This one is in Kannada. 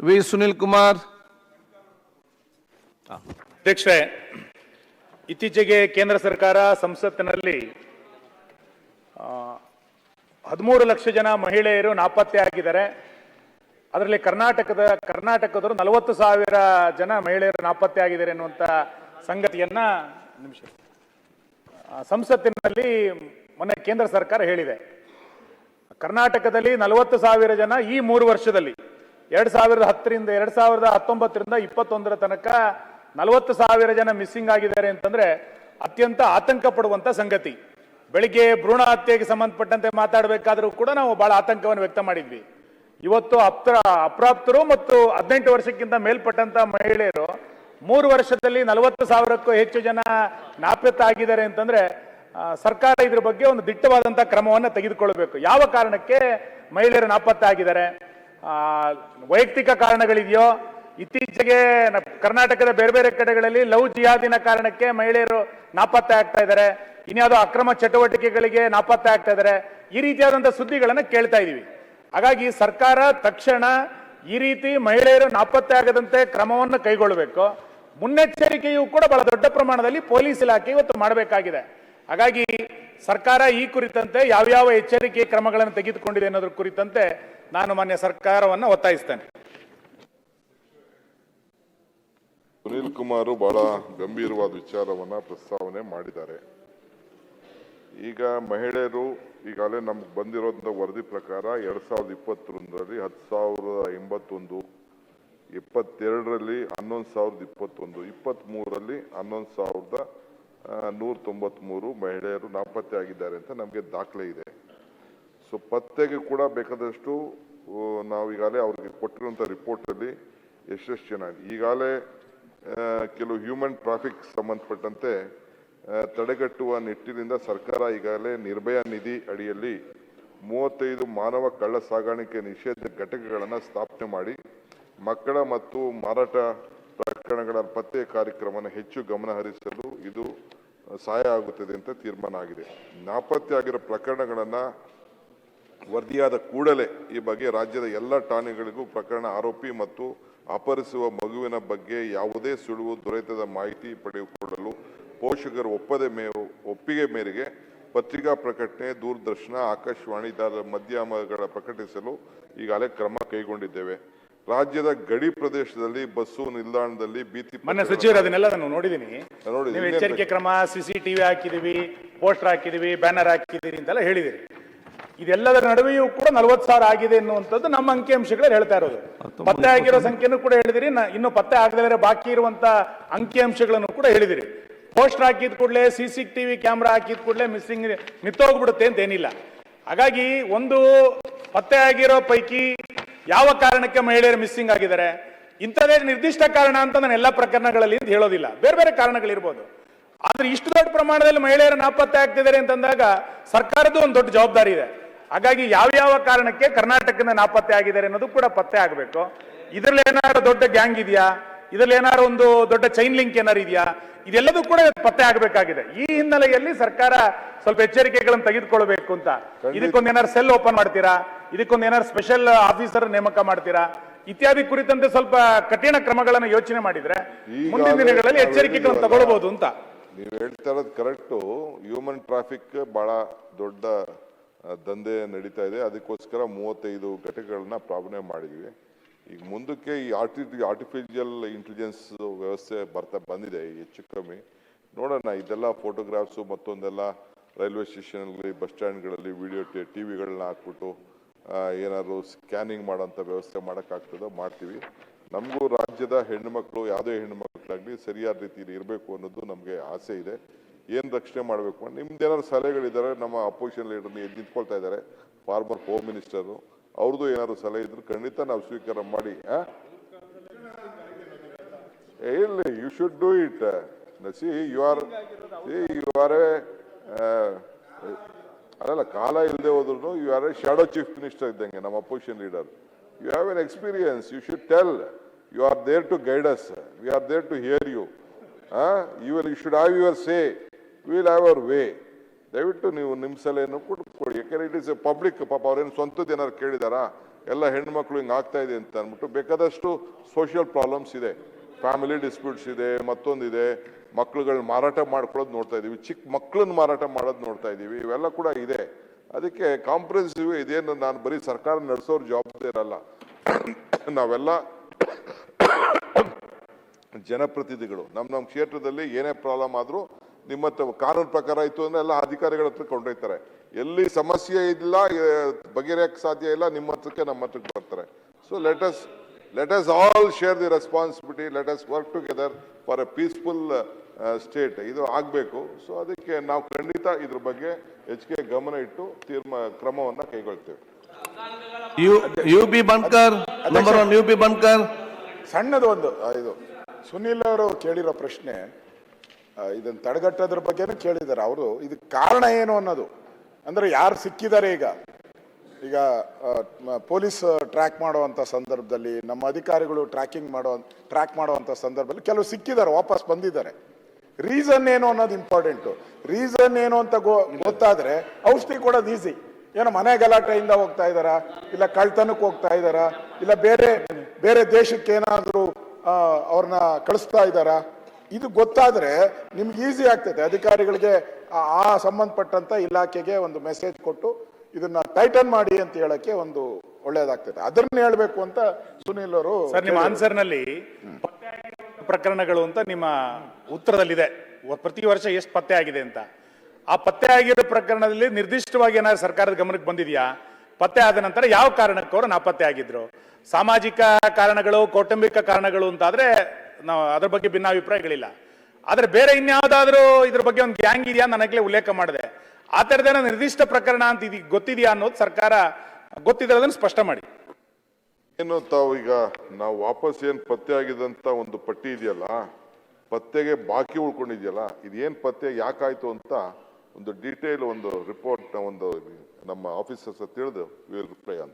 ವಿ ಸುನಿಲ್ ಕುಮಾರ್. ಅಧ್ಯಕ್ಷರೇ, ಇತ್ತೀಚೆಗೆ ಕೇಂದ್ರ ಸರ್ಕಾರ ಸಂಸತ್ತಿನಲ್ಲಿ ಹದಿಮೂರು ಲಕ್ಷ ಜನ ಮಹಿಳೆಯರು ನಾಪತ್ತೆ ಆಗಿದ್ದಾರೆ. ಅದರಲ್ಲಿ ಕರ್ನಾಟಕದ, ಕರ್ನಾಟಕದವರು ನಲವತ್ತು ಸಾವಿರ ಜನ ಮಹಿಳೆಯರು ನಾಪತ್ತೆ ಆಗಿದ್ದಾರೆ ಎನ್ನುವಂಥ ಸಂಗತಿಯನ್ನ ನಿಮಿಷ. ಸಂಸತ್ತಿನಲ್ಲಿ ಮೊನ್ನೆ ಕೇಂದ್ರ ಸರ್ಕಾರ ಹೇಳಿದೆ. ಕರ್ನಾಟಕದಲ್ಲಿ ನಲವತ್ತು ಸಾವಿರ ಜನ ಈ ಮೂರು ವರ್ಷದಲ್ಲಿ ಎರಡ್ ಸಾವಿರದ ಹತ್ತರಿಂದ ಎರಡು ಸಾವಿರದ ಹತ್ತೊಂಬತ್ತರಿಂದ ಇಪ್ಪತ್ತೊಂದರ ತನಕ ನಲವತ್ತು ಸಾವಿರ ಜನ ಮಿಸ್ಸಿಂಗ್ ಆಗಿದ್ದಾರೆ ಅಂತಂದ್ರೆ ಅತ್ಯಂತ ಆತಂಕ ಪಡುವಂಥ ಸಂಗತಿ. ಬೆಳಿಗ್ಗೆ ಭ್ರೂಣ ಹತ್ಯೆಗೆ ಸಂಬಂಧಪಟ್ಟಂತೆ ಮಾತಾಡಬೇಕಾದರೂ ಕೂಡ ನಾವು ಬಹಳ ಆತಂಕವನ್ನು ವ್ಯಕ್ತ ಮಾಡಿದ್ವಿ. ಇವತ್ತು ಅಪ್ರ, ಅಪ್ರಾಪ್ತರು ಮತ್ತು ಹದಿನೆಂಟು ವರ್ಷಕ್ಕಿಂತ ಮೇಲ್ಪಟ್ಟಂತ ಮಹಿಳೆಯರು ಮೂರು ವರ್ಷದಲ್ಲಿ ನಲವತ್ತು ಸಾವಿರಕ್ಕೂ ಹೆಚ್ಚು ಜನ ನಾಪತ್ತೆ ಆಗಿದ್ದಾರೆ ಅಂತಂದ್ರೆ ಸರ್ಕಾರ ಇದ್ರ ಬಗ್ಗೆ ಒಂದು ದಿಟ್ಟವಾದಂಥ ಕ್ರಮವನ್ನು ತೆಗೆದುಕೊಳ್ಳಬೇಕು. ಯಾವ ಕಾರಣಕ್ಕೆ ಮಹಿಳೆಯರು ನಾಪತ್ತೆ ಆಗಿದ್ದಾರೆ ವೈಯಕ್ತಿಕ ಕಾರಣಗಳಿದೆಯೋ, ಇತ್ತೀಚೆಗೆ ಕರ್ನಾಟಕದ ಬೇರೆ ಬೇರೆ ಕಡೆಗಳಲ್ಲಿ ಲವ್ ಜಿಹಾದಿನ ಕಾರಣಕ್ಕೆ ಮಹಿಳೆಯರು ನಾಪತ್ತೆ ಆಗ್ತಾ ಇದ್ದಾರೆ. ಇನ್ಯಾವುದೋ ಅಕ್ರಮ ಚಟುವಟಿಕೆಗಳಿಗೆ ನಾಪತ್ತೆ ಆಗ್ತಾ ಇದ್ದಾರೆ. ಈ ರೀತಿಯಾದಂಥ ಸುದ್ದಿಗಳನ್ನು ಕೇಳ್ತಾ ಇದೀವಿ. ಹಾಗಾಗಿ ಸರ್ಕಾರ ತಕ್ಷಣ ಈ ರೀತಿ ಮಹಿಳೆಯರು ನಾಪತ್ತೆ ಆಗದಂತೆ ಕ್ರಮವನ್ನು ಕೈಗೊಳ್ಳಬೇಕು. ಮುನ್ನೆಚ್ಚರಿಕೆಯೂ ಕೂಡ ಬಹಳ ದೊಡ್ಡ ಪ್ರಮಾಣದಲ್ಲಿ ಪೊಲೀಸ್ ಇಲಾಖೆ ಇವತ್ತು ಮಾಡಬೇಕಾಗಿದೆ. ಹಾಗಾಗಿ ಸರ್ಕಾರ ಈ ಕುರಿತಂತೆ ಯಾವ್ಯಾವ ಎಚ್ಚರಿಕೆ ಕ್ರಮಗಳನ್ನು ತೆಗೆದುಕೊಂಡಿದೆ ಅನ್ನೋದ್ರ ಕುರಿತಂತೆ ನಾನು ಮಾನ್ಯ ಸರ್ಕಾರವನ್ನು ಒತ್ತಾಯಿಸ್ತೇನೆ. ಸುನೀಲ್ ಕುಮಾರ್ ಬಹಳ ಗಂಭೀರವಾದ ವಿಚಾರವನ್ನ ಪ್ರಸ್ತಾವನೆ ಮಾಡಿದ್ದಾರೆ. ಈಗ ಮಹಿಳೆಯರು ಈಗಾಗಲೇ ನಮ್ಗೆ ಬಂದಿರೋಂಥ ವರದಿ ಪ್ರಕಾರ ಎರಡ್ ಸಾವಿರದ ಇಪ್ಪತ್ತೊಂದರಲ್ಲಿ, ಹತ್ತು ಸಾವಿರದ ಎಂಬತ್ತೊಂದು, ಇಪ್ಪತ್ತೆರಡರಲ್ಲಿ, ಹನ್ನೊಂದು ಸಾವಿರದ ಇಪ್ಪತ್ತೊಂದು ಇಪ್ಪತ್ತ್ಮೂರರಲ್ಲಿ ಹನ್ನೊಂದು ಸಾವಿರದ ನೂರ ತೊಂಬತ್ಮೂರು ಮಹಿಳೆಯರು ನಾಪತ್ತೆ ಆಗಿದ್ದಾರೆ ಅಂತ ನಮಗೆ ದಾಖಲೆ ಇದೆ. ಸೊ ಪತ್ತೆಗೆ ಕೂಡ ಬೇಕಾದಷ್ಟು ನಾವು ಈಗಾಗಲೇ ಅವ್ರಿಗೆ ಕೊಟ್ಟಿರುವಂಥ ರಿಪೋರ್ಟಲ್ಲಿ ಎಷ್ಟೆಷ್ಟು ಜನ ಈಗಾಗಲೇ ಕೆಲವು ಹ್ಯೂಮನ್ ಟ್ರಾಫಿಕ್ ಸಂಬಂಧಪಟ್ಟಂತೆ ತಡೆಗಟ್ಟುವ ನಿಟ್ಟಿನಿಂದ ಸರ್ಕಾರ ಈಗಾಗಲೇ ನಿರ್ಭಯ ನಿಧಿ ಅಡಿಯಲ್ಲಿ ಮೂವತ್ತೈದು ಮಾನವ ಕಳ್ಳ ಸಾಗಾಣಿಕೆ ನಿಷೇಧ ಘಟಕಗಳನ್ನು ಸ್ಥಾಪನೆ ಮಾಡಿ, ಮಕ್ಕಳ ಮತ್ತು ಮಾರಾಟ ಪ್ರಕರಣಗಳ ಪತ್ತೆ ಕಾರ್ಯಕ್ರಮವನ್ನು ಹೆಚ್ಚು ಗಮನ ಹರಿಸಲು ಇದು ಸಹಾಯ ಆಗುತ್ತದೆ ಅಂತ ತೀರ್ಮಾನ ಆಗಿದೆ. ನಾಪತ್ತೆ ಆಗಿರೋ ಪ್ರಕರಣಗಳನ್ನು ವರದಿಯಾದ ಕೂಡಲೇ ಈ ಬಗ್ಗೆ ರಾಜ್ಯದ ಎಲ್ಲ ಠಾಣೆಗಳಿಗೂ ಪ್ರಕರಣ ಆರೋಪಿ ಮತ್ತು ಅಪಹರಿಸುವ ಮಗುವಿನ ಬಗ್ಗೆ ಯಾವುದೇ ಸುಳಿವು ದೊರೆತದ ಮಾಹಿತಿ ಪಡೆದುಕೊಳ್ಳಲು ಪೋಷಕರು ಒಪ್ಪದೆ ಮೇ ಒಪ್ಪಿಗೆ ಮೇರೆಗೆ ಪತ್ರಿಕಾ ಪ್ರಕಟಣೆ ದೂರದರ್ಶನ ಆಕಾಶವಾಣಿ ಇತರ ಮಾಧ್ಯಮಗಳ ಪ್ರಕಟಿಸಲು ಈಗಾಗಲೇ ಕ್ರಮ ಕೈಗೊಂಡಿದ್ದೇವೆ. ರಾಜ್ಯದ ಗಡಿ ಪ್ರದೇಶದಲ್ಲಿ ಬಸ್ಸು ನಿಲ್ದಾಣದಲ್ಲಿ ಭೀತಿ ಮೊನ್ನೆ ಸಚಿವರು ಅದನ್ನೆಲ್ಲ ನಾನು ನೋಡಿದ್ದೀನಿ. ನೋಡಿ, ಎಚ್ಚರಿಕೆ ಕ್ರಮ ಸಿಸಿ ಟಿವಿ ಹಾಕಿದೀವಿ ಪೋಸ್ಟರ್ ಹಾಕಿದೀವಿ ಬ್ಯಾನರ್ ಹಾಕಿದೀವಿ ಅಂತೆಲ್ಲ ಹೇಳಿದಿರಿ ಇದೆಲ್ಲದರ ನಡುವೆಯೂ ಕೂಡ ನಲವತ್ತು ಸಾವಿರ ಆಗಿದೆ ಎನ್ನುವಂಥದ್ದು ನಮ್ಮ ಅಂಕಿಅಂಶಗಳು ಹೇಳ್ತಾ ಇರೋದು. ಪತ್ತೆ ಆಗಿರೋ ಸಂಖ್ಯೆನೂ ಕೂಡ ಹೇಳಿದಿರಿ. ಇನ್ನು ಪತ್ತೆ ಆಗದೇ ಬಾಕಿ ಇರುವಂತ ಅಂಕಿಅಂಶಗಳನ್ನು ಕೂಡ ಹೇಳಿದಿರಿ. ಪೋಸ್ಟರ್ ಹಾಕಿದ ಕೂಡಲೇ ಸಿ ಸಿ ಟಿವಿ ಕ್ಯಾಮ್ರಾ ಹಾಕಿದ ಕೂಡಲೇ ಮಿಸ್ಸಿಂಗ್ ನಿಂತೋಗ್ಬಿಡುತ್ತೆ ಅಂತ ಏನಿಲ್ಲ. ಹಾಗಾಗಿ ಒಂದು ಪತ್ತೆ ಆಗಿರೋ ಪೈಕಿ ಯಾವ ಕಾರಣಕ್ಕೆ ಮಹಿಳೆಯರು ಮಿಸ್ಸಿಂಗ್ ಆಗಿದ್ದಾರೆ? ಇಂಥದೇ ನಿರ್ದಿಷ್ಟ ಕಾರಣ ಅಂತ ನಾನು ಎಲ್ಲ ಪ್ರಕರಣಗಳಲ್ಲಿ ಅಂತ ಹೇಳೋದಿಲ್ಲ. ಬೇರೆ ಬೇರೆ ಕಾರಣಗಳಿರ್ಬೋದು. ಆದ್ರೆ ಇಷ್ಟು ದೊಡ್ಡ ಪ್ರಮಾಣದಲ್ಲಿ ಮಹಿಳೆಯರು ನಾಪತ್ತೆ ಆಗ್ತಿದ್ದಾರೆ ಅಂತಂದಾಗ ಸರ್ಕಾರದ್ದು ಒಂದು ದೊಡ್ಡ ಜವಾಬ್ದಾರಿ ಇದೆ. ಹಾಗಾಗಿ ಯಾವ ಯಾವ ಕಾರಣಕ್ಕೆ ಕರ್ನಾಟಕದಿಂದ ನಾಪತ್ತೆ ಆಗಿದ್ದಾರೆ ಅನ್ನೋದು ಕೂಡ ಪತ್ತೆ ಆಗಬೇಕು. ಇದ್ರಲ್ಲಿ ಏನಾದ್ರು ದೊಡ್ಡ ಗ್ಯಾಂಗ್ ಇದೆಯಾ? ಇದರಲ್ಲಿ ಏನಾದ್ರು ಒಂದು ದೊಡ್ಡ ಚೈನ್ ಲಿಂಕ್ ಏನಾರು ಇದೆಯಾ? ಇದೆಲ್ಲದೂ ಕೂಡ ಪತ್ತೆ ಆಗಬೇಕಾಗಿದೆ. ಈ ಹಿನ್ನೆಲೆಯಲ್ಲಿ ಸರ್ಕಾರ ಸ್ವಲ್ಪ ಎಚ್ಚರಿಕೆಗಳನ್ನು ತೆಗೆದುಕೊಳ್ಬೇಕು ಅಂತ. ಇದಕ್ಕೊಂದು ಏನಾದ್ರು ಸೆಲ್ ಓಪನ್ ಮಾಡ್ತೀರಾ? ಇದಕ್ಕೊಂದು ಏನಾದ್ರು ಸ್ಪೆಷಲ್ ಆಫೀಸರ್ ನೇಮಕ ಮಾಡ್ತೀರಾ? ಇತ್ಯಾದಿ ಕುರಿತಂತೆ ಸ್ವಲ್ಪ ಕಠಿಣ ಕ್ರಮಗಳನ್ನು ಯೋಚನೆ ಮಾಡಿದ್ರೆ ಮುಂದಿನ ದಿನಗಳಲ್ಲಿ ಎಚ್ಚರಿಕೆಗಳನ್ನು. ತಗೊಳ್ಬಹುದು ಅಂತ. ನೀವು ಹೇಳ್ತಾ ಇರೋದು ಕರೆಕ್ಟು ಹ್ಯೂಮನ್ ಟ್ರಾಫಿಕ್ ಬಹಳ ದೊಡ್ಡ ದಂಧೆ ನಡೀತಾ ಇದೆ. ಅದಕ್ಕೋಸ್ಕರ ಮೂವತ್ತೈದು ಘಟಕಗಳನ್ನ ಪ್ರಾಬ್ಲಮ್ ಮಾಡಿದ್ವಿ. ಈಗ ಮುಂದಕ್ಕೆ ಈ ಆರ್ಟಿ ಆರ್ಟಿಫಿಷಿಯಲ್ ಇಂಟೆಲಿಜೆನ್ಸ್ ವ್ಯವಸ್ಥೆ ಬರ್ತಾ ಬಂದಿದೆ, ಹೆಚ್ಚು ಕಮ್ಮಿ. ನೋಡೋಣ, ಇದೆಲ್ಲ ಫೋಟೋಗ್ರಾಫ್ಸು ಮತ್ತೊಂದೆಲ್ಲ ರೈಲ್ವೆ ಸ್ಟೇಷನ್ಗಳಲ್ಲಿ ಬಸ್ ಸ್ಟ್ಯಾಂಡ್ಗಳಲ್ಲಿ ವಿಡಿಯೋ ಟಿ ವಿಗಳನ್ನ ಹಾಕ್ಬಿಟ್ಟು ಏನಾದರೂ ಸ್ಕ್ಯಾನಿಂಗ್ ಮಾಡೋಂಥ ವ್ಯವಸ್ಥೆ ಮಾಡೋಕ್ಕಾಗ್ತದೋ ಮಾಡ್ತೀವಿ. ನಮಗೂ ರಾಜ್ಯದ ಹೆಣ್ಣುಮಕ್ಕಳು ಯಾವುದೇ ಹೆಣ್ಣುಮಕ್ಳಾಗಲಿ ಸರಿಯಾದ ರೀತಿಯಲ್ಲಿ ಇರಬೇಕು ಅನ್ನೋದು ನಮಗೆ ಆಸೆ ಇದೆ. ಏನು ರಕ್ಷಣೆ ಮಾಡಬೇಕು ನಿಮ್ದು ಏನಾದ್ರು ಸಲಹೆಗಳಿದ್ದಾರೆ ನಮ್ಮ ಅಪೋಸಿಷನ್ ಲೀಡರ್ ಎದ್ದು ನಿಂತ್ಕೊಳ್ತಾ ಇದ್ದಾರೆ ಫಾರ್ಮರ್ ಹೋಮ್ ಮಿನಿಸ್ಟರು ಅವ್ರದ್ದು ಏನಾದ್ರು ಸಲಹೆ ಇದ್ರು ಖಂಡಿತ ನಾವು ಸ್ವೀಕಾರ ಮಾಡಿ ಇಲ್ಲ you should do it see you are you are a ಅಲ್ಲ ಕಾಲ ಇಲ್ಲದೆ ಹೋದ್ರು you are a shadow chief minister ಇದ್ದಂಗೆ ನಮ್ಮ opposition leader you have an experience you should tell you are there to guide us we are there to hear you you you should have your say will have our way ದಯವಿಟ್ಟು ನೀವು ನಿಮ್ಮ ಸಲಹೆಯನ್ನು ಯಾಕೆಂದ್ರೆ ಕೊಡಿ ಯಾಕಂದ್ರೆ ಇಟ್ ಇಸ್ ಎ ಪಬ್ಲಿಕ್ ಪಾಪ ಅವ್ರೇನು ಸ್ವಂತದ್ದು ಏನಾರು ಕೇಳಿದಾರಾ? ಎಲ್ಲ ಹೆಣ್ಮಕ್ಳು ಹಿಂಗೆ ಆಗ್ತಾ ಇದೆ ಅಂತ ಅಂದ್ಬಿಟ್ಟು ಬೇಕಾದಷ್ಟು ಸೋಷಿಯಲ್ ಪ್ರಾಬ್ಲಮ್ಸ್ ಇದೆ. ಫ್ಯಾಮಿಲಿ ಡಿಸ್ಪ್ಯೂಟ್ಸ್ ಇದೆ, ಮತ್ತೊಂದಿದೆ. ಮಕ್ಳುಗಳನ್ನ ಮಾರಾಟ ಮಾಡ್ಕೊಳ್ಳೋದು ನೋಡ್ತಾ ಇದೀವಿ. ಚಿಕ್ಕ ಮಕ್ಳನ್ನ ಮಾರಾಟ ಮಾಡೋದು ನೋಡ್ತಾ ಇದ್ದೀವಿ ಇವೆಲ್ಲ ಕೂಡ ಇದೆ. ಅದಕ್ಕೆ ಕಾಂಪ್ರಹೆನ್ಸಿವ್ ಇದೇನು ನಾನು ಬರೀ ಸರ್ಕಾರ ನಡೆಸೋರು ಜವಾಬ್ದಾರಿ ಇರಲ್ಲ. ನಾವೆಲ್ಲ ಜನಪ್ರತಿನಿಧಿಗಳು. ನಮ್ಮ ನಮ್ಮ ಕ್ಷೇತ್ರದಲ್ಲಿ ಏನೇ ಪ್ರಾಬ್ಲಮ್ ಆದರೂ ನಿಮ್ಮ ಹತ್ರ ಕಾನೂನು ಪ್ರಕಾರ ಇತ್ತು ಅಂದ್ರೆ ಎಲ್ಲ ಅಧಿಕಾರಿಗಳ ಹತ್ರ ಕೊಂಡೊಯ್ತಾರೆ ಎಲ್ಲಿ ಸಮಸ್ಯೆ ಇಲ್ಲ ಬಗೆಹರಿಯಕ್ಕೆ ಸಾಧ್ಯ ಇಲ್ಲ ನಿಮ್ಮ ಹತ್ರಕ್ಕೆ ನಮ್ಮ ಹತ್ರಕ್ಕೆ ಬರ್ತಾರೆ. So let us let us all share the responsibility let us us work together for a peaceful state ಇದು ಆಗಬೇಕು. ಸೊ ಅದಕ್ಕೆ ನಾವು ಖಂಡಿತ ಇದ್ರ ಬಗ್ಗೆ ಹೆಚ್ಚಿಗೆ ಗಮನ ಇಟ್ಟು ತೀರ್ಮಾ ಕ್ರಮವನ್ನು ಕೈಗೊಳ್ತೇವೆ. You be bunker number one you be bunker ಸಣ್ಣದು ಒಂದು ಇದು. ಸುನೀಲ್ ಅವರು ಕೇಳಿರೋ ಪ್ರಶ್ನೆ ಇದನ್ನ ತಡೆಗಟ್ಟೋದ್ರ ಬಗ್ಗೆನೂ ಕೇಳಿದ್ದಾರೆ. ಅವರು ಇದಕ್ಕೆ ಕಾರಣ ಏನು ಅನ್ನೋದು. ಅಂದರೆ ಯಾರು ಸಿಕ್ಕಿದ್ದಾರೆ ಈಗ? ಈಗ ಪೊಲೀಸ್ ಟ್ರ್ಯಾಕ್ ಮಾಡುವಂಥ ಸಂದರ್ಭದಲ್ಲಿ ನಮ್ಮ ಅಧಿಕಾರಿಗಳು ಟ್ರ್ಯಾಕಿಂಗ್ ಮಾಡೋ ಟ್ರ್ಯಾಕ್ ಮಾಡುವಂಥ ಸಂದರ್ಭದಲ್ಲಿ ಕೆಲವು ಸಿಕ್ಕಿದ್ದಾರೆ ವಾಪಸ್ ಬಂದಿದ್ದಾರೆ. ರೀಸನ್ ಏನು ಅನ್ನೋದು ಇಂಪಾರ್ಟೆಂಟು. ರೀಸನ್ ಏನು ಅಂತ ಗೊ ಗೊತ್ತಾದರೆ ಔಷಧಿ ಕೊಡೋದು ಈಸಿ. ಏನೋ ಮನೆ ಗಲಾಟೆಯಿಂದ ಹೋಗ್ತಾ ಇದ್ದಾರಾ? ಇಲ್ಲ ಕಳ್ತನಕ್ಕೆ ಹೋಗ್ತಾ ಇದ್ದಾರಾ? ಇಲ್ಲ ಬೇರೆ ಬೇರೆ ದೇಶಕ್ಕೆ ಏನಾದರೂ ಅವ್ರನ್ನ ಕಳಿಸ್ತಾ ಇದ್ದಾರಾ? ಇದು ಗೊತ್ತಾದ್ರೆ ನಿಮ್ಗೆ ಈಸಿ ಆಗ್ತದೆ. ಅಧಿಕಾರಿಗಳಿಗೆ ಆ- ಸಂಬಂಧಪಟ್ಟಂತ ಇಲಾಖೆಗೆ ಒಂದು ಮೆಸೇಜ್ ಕೊಟ್ಟು ಇದನ್ನ ಟೈಟನ್ ಮಾಡಿ ಅಂತ ಹೇಳಕ್ಕೆ ಒಂದು ಒಳ್ಳೇದಾಗ್ತದೆ. ಅದನ್ನ ಹೇಳ್ಬೇಕು ಅಂತ ಸುನೀಲ್ ಅವರು ಸರ್ ನಿಮ್ಮ ಆನ್ಸರ್ನಲ್ಲಿ ಪತ್ತೆ ಪ್ರಕರಣಗಳು ಅಂತ ನಿಮ್ಮ ಉತ್ತರದಲ್ಲಿದೆ. ಪ್ರತಿ ವರ್ಷ ಎಷ್ಟು ಪತ್ತೆ ಆಗಿದೆ ಅಂತ. ಆ ಪತ್ತೆ ಆಗಿರೋ ಪ್ರಕರಣದಲ್ಲಿ ನಿರ್ದಿಷ್ಟವಾಗಿ ಏನಾದ್ರು ಸರ್ಕಾರದ ಗಮನಕ್ಕೆ ಬಂದಿದೆಯಾ? ಪತ್ತೆ ಆದ ನಂತರ ಯಾವ ಕಾರಣಕ್ಕೆ ಅವರು ನಾಪತ್ತೆ ಆಗಿದ್ರು? ಸಾಮಾಜಿಕ ಕಾರಣಗಳು ಕೌಟುಂಬಿಕ ಕಾರಣಗಳು ಅಂತಾದ್ರೆ ನಾವು ಅದ್ರ ಬಗ್ಗೆ ಭಿನ್ನಾಭಿಪ್ರಾಯಗಳಿಲ್ಲ. ಆದ್ರೆ ಬೇರೆ ಇನ್ಯಾವುದಾದ್ರೂ ಇದ್ರ ಬಗ್ಗೆ ಒಂದು ಗ್ಯಾಂಗ್ ಇದೆಯಾ ನನಗೆ ಉಲ್ಲೇಖ ಮಾಡಿದೆ. ಆ ನಿರ್ದಿಷ್ಟ ಪ್ರಕರಣ ಅಂತ ಇದೀಗ ಗೊತ್ತಿದೆಯಾ ಅನ್ನೋದು ಸರ್ಕಾರ ಗೊತ್ತಿದ್ರೆ ಅದನ್ನು ಸ್ಪಷ್ಟ ಮಾಡಿ. ಏನು ತಾವು ಈಗ ನಾವು ವಾಪಸ್ ಏನ್ ಪತ್ತೆ ಆಗಿದಂತ ಒಂದು ಪಟ್ಟಿ ಇದೆಯಲ್ಲ, ಪತ್ತೆಗೆ ಬಾಕಿ ಉಳ್ಕೊಂಡಿದೆಯಲ್ಲ, ಇದೇನ್ ಪತ್ತೆ, ಯಾಕಾಯ್ತು ಅಂತ ಒಂದು ಡೀಟೇಲ್ ಒಂದು ರಿಪೋರ್ಟ್ ಒಂದು ನಮ್ಮ ಆಫೀಸರ್ಸ್ ತಿಳಿದು ವಿಲ್ ರಿಪ್ಲೈ ಆನ್